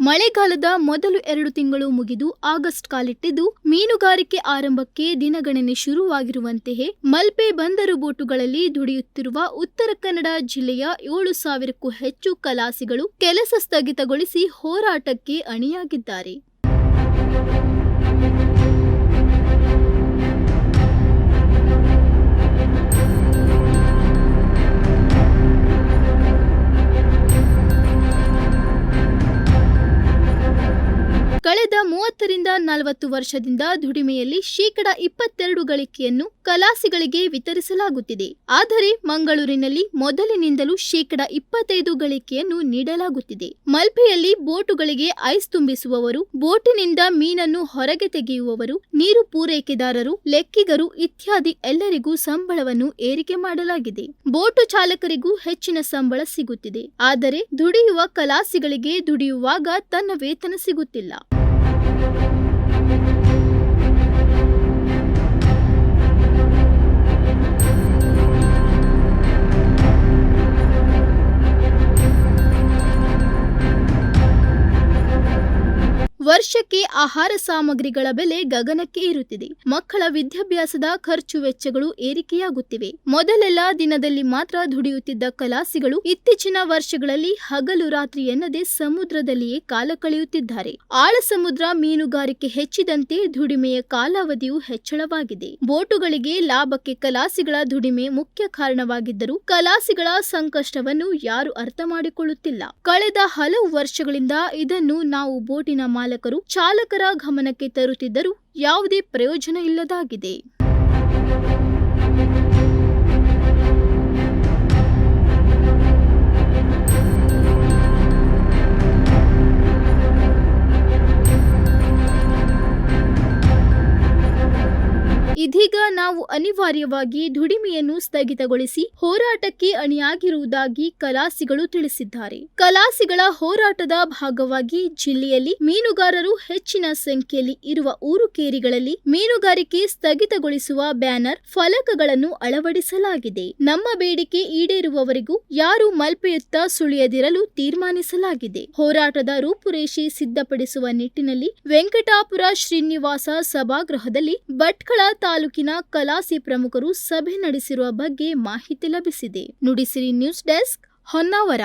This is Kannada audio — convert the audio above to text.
ಮಳೆಗಾಲದ ಮೊದಲು ಎರಡು ತಿಂಗಳು ಮುಗಿದು ಆಗಸ್ಟ್ ಕಾಲಿಟ್ಟಿದ್ದು ಮೀನುಗಾರಿಕೆ ಆರಂಭಕ್ಕೆ ದಿನಗಣನೆ ಶುರುವಾಗಿರುವಂತೆಯೇ ಮಲ್ಪೆ ಬಂದರು ಬೋಟುಗಳಲ್ಲಿ ದುಡಿಯುತ್ತಿರುವ ಉತ್ತರ ಕನ್ನಡ ಜಿಲ್ಲೆಯ ಏಳು ಸಾವಿರಕ್ಕೂ ಹೆಚ್ಚು ಕಲಾಸಿಗಳು ಕೆಲಸ ಸ್ಥಗಿತಗೊಳಿಸಿ ಹೋರಾಟಕ್ಕೆ ಅಣಿಯಾಗಿದ್ದಾರೆ. ಕಳೆದ ಮೂವತ್ತರಿಂದ ನಲವತ್ತು ವರ್ಷದಿಂದ ದುಡಿಮೆಯಲ್ಲಿ ಶೇಕಡ ಇಪ್ಪತ್ತೆರಡು ಗಳಿಕೆಯನ್ನು ಕಲಾಸಿಗಳಿಗೆ ವಿತರಿಸಲಾಗುತ್ತಿದೆ. ಆದರೆ ಮಂಗಳೂರಿನಲ್ಲಿ ಮೊದಲಿನಿಂದಲೂ ಶೇಕಡ ಇಪ್ಪತ್ತೈದು ಗಳಿಕೆಯನ್ನು ನೀಡಲಾಗುತ್ತಿದೆ. ಮಲ್ಪೆಯಲ್ಲಿ ಬೋಟುಗಳಿಗೆ ಐಸ್ ತುಂಬಿಸುವವರು, ಬೋಟಿನಿಂದ ಮೀನನ್ನು ಹೊರಗೆ ತೆಗೆಯುವವರು, ನೀರು ಪೂರೈಕೆದಾರರು, ಲೆಕ್ಕಿಗರು ಇತ್ಯಾದಿ ಎಲ್ಲರಿಗೂ ಸಂಬಳವನ್ನು ಏರಿಕೆ ಮಾಡಲಾಗಿದೆ. ಬೋಟು ಚಾಲಕರಿಗೂ ಹೆಚ್ಚಿನ ಸಂಬಳ ಸಿಗುತ್ತಿದೆ. ಆದರೆ ದುಡಿಯುವ ಕಲಾಸಿಗಳಿಗೆ ದುಡಿಯುವಾಗ ತನ್ನ ವೇತನ ಸಿಗುತ್ತಿಲ್ಲ. Thank you. ವರ್ಷಕ್ಕೆ ಆಹಾರ ಸಾಮಗ್ರಿಗಳ ಬೆಲೆ ಗಗನಕ್ಕೆ ಏರುತ್ತಿದೆ. ಮಕ್ಕಳ ವಿದ್ಯಾಭ್ಯಾಸದ ಖರ್ಚು ವೆಚ್ಚಗಳು ಏರಿಕೆಯಾಗುತ್ತಿವೆ. ಮೊದಲೆಲ್ಲ ದಿನದಲ್ಲಿ ಮಾತ್ರ ದುಡಿಯುತ್ತಿದ್ದ ಕಲಾಸಿಗಳು ಇತ್ತೀಚಿನ ವರ್ಷಗಳಲ್ಲಿ ಹಗಲು ರಾತ್ರಿ ಎನ್ನದೆ ಸಮುದ್ರದಲ್ಲಿಯೇ ಕಾಲ ಕಳೆಯುತ್ತಿದ್ದಾರೆ. ಆಳ ಸಮುದ್ರ ಮೀನುಗಾರಿಕೆ ಹೆಚ್ಚಿದಂತೆ ದುಡಿಮೆಯ ಕಾಲಾವಧಿಯು ಹೆಚ್ಚಳವಾಗಿದೆ. ಬೋಟುಗಳಿಗೆ ಲಾಭಕ್ಕೆ ಕಲಾಸಿಗಳ ದುಡಿಮೆ ಮುಖ್ಯ ಕಾರಣವಾಗಿದ್ದರೂ ಕಲಾಸಿಗಳ ಸಂಕಷ್ಟವನ್ನು ಯಾರು ಅರ್ಥ ಮಾಡಿಕೊಳ್ಳುತ್ತಿಲ್ಲ. ಕಳೆದ ಹಲವು ವರ್ಷಗಳಿಂದ ಇದನ್ನು ನಾವು ಬೋಟಿನ ಮಾಲಕರು ಚಾಲಕರ ಗಮನಕ್ಕೆ ತರುತ್ತಿದ್ದರೂ ಯಾವುದೇ ಪ್ರಯೋಜನ ಇಲ್ಲದಾಗಿದೆ. ಇದೀಗ ನಾವು ಅನಿವಾರ್ಯವಾಗಿ ದುಡಿಮೆಯನ್ನು ಸ್ಥಗಿತಗೊಳಿಸಿ ಹೋರಾಟಕ್ಕೆ ಅಣಿಯಾಗಿರುವುದಾಗಿ ಕಲಾಸಿಗಳು ತಿಳಿಸಿದ್ದಾರೆ. ಕಲಾಸಿಗಳ ಹೋರಾಟದ ಭಾಗವಾಗಿ ಜಿಲ್ಲೆಯಲ್ಲಿ ಮೀನುಗಾರರು ಹೆಚ್ಚಿನ ಸಂಖ್ಯೆಯಲ್ಲಿ ಇರುವ ಊರುಕೇರಿಗಳಲ್ಲಿ ಮೀನುಗಾರಿಕೆ ಸ್ಥಗಿತಗೊಳಿಸುವ ಬ್ಯಾನರ್ ಫಲಕಗಳನ್ನು ಅಳವಡಿಸಲಾಗಿದೆ. ನಮ್ಮ ಬೇಡಿಕೆ ಈಡೇರುವವರೆಗೂ ಯಾರು ಮಲ್ಪೆಯುತ್ತ ಸುಳಿಯದಿರಲು ತೀರ್ಮಾನಿಸಲಾಗಿದೆ. ಹೋರಾಟದ ರೂಪುರೇಷೆ ಸಿದ್ಧಪಡಿಸುವ ನಿಟ್ಟಿನಲ್ಲಿ ವೆಂಕಟಾಪುರ ಶ್ರೀನಿವಾಸ ಸಭಾಗೃಹದಲ್ಲಿ ಭಟ್ಕಳ ತಾಲೂಕಿನ ಕಲಾಸಿ ಪ್ರಮುಖರು ಸಭೆ ನಡೆಸಿರುವ ಬಗ್ಗೆ ಮಾಹಿತಿ ಲಭಿಸಿದೆ. Nudisiri news desk Honnavar.